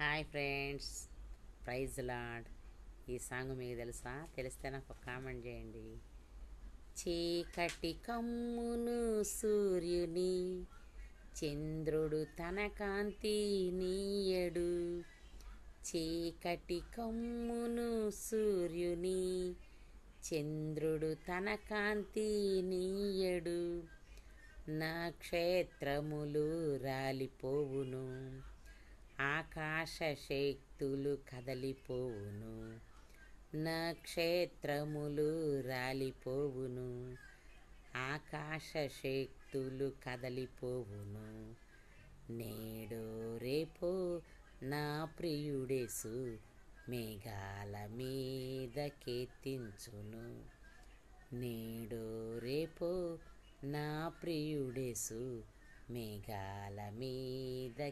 Hi friends ప్రైజ్ లాడ్ ఈ సాంగ్ మీకు తెలుసా? తెలిస్తే నాకు కామెంట్ చేయండి. చీకటి కమ్మును సూర్యుని చంద్రుడు తన కాంతి నీయడు. చీకటి కమ్మును సూర్యుని చంద్రుడు తన కాంతి నీయడు. నక్షత్రములు రాలిపోవును ఆకా ఆశశక్తులు కదలిపోవును. నక్షత్రములు రాలిపోవును. ఆకాశ శక్తులు కదలిపోవును. నేడు రేపో నా ప్రియుడేసు మేఘాల మీద నేడో నేడు రేపో నా ప్రియుడేసు మేఘాల మీద